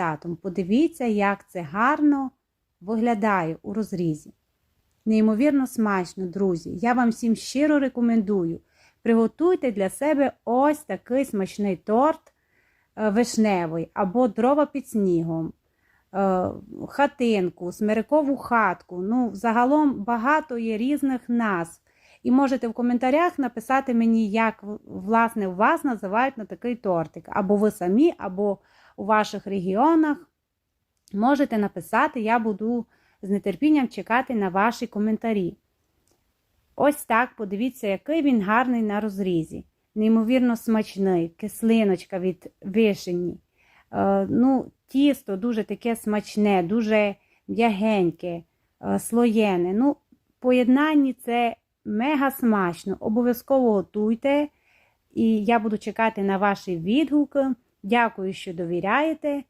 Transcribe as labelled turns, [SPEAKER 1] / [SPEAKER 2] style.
[SPEAKER 1] результатом. Подивіться, як це гарно виглядає у розрізі. Неймовірно смачно, друзі. Я вам всім щиро рекомендую. Приготуйте для себе ось такий смачний торт е, вишневий або дрова під снігом, е, хатинку, смирикову хатку. Ну, загалом багато є різних назв. І можете в коментарях написати мені, як власне вас називають на такий тортик. Або ви самі, або у ваших регіонах. Можете написати, я буду з нетерпінням чекати на ваші коментарі. Ось так, подивіться, який він гарний на розрізі. Неймовірно смачний, кислиночка від вишені. Е, ну, Тісто дуже таке смачне, дуже м'ягеньке, е, слоєне. Ну, поєднанні це мега смачно. Обов'язково готуйте. І я буду чекати на ваші відгуки. Дякую, що довіряєте.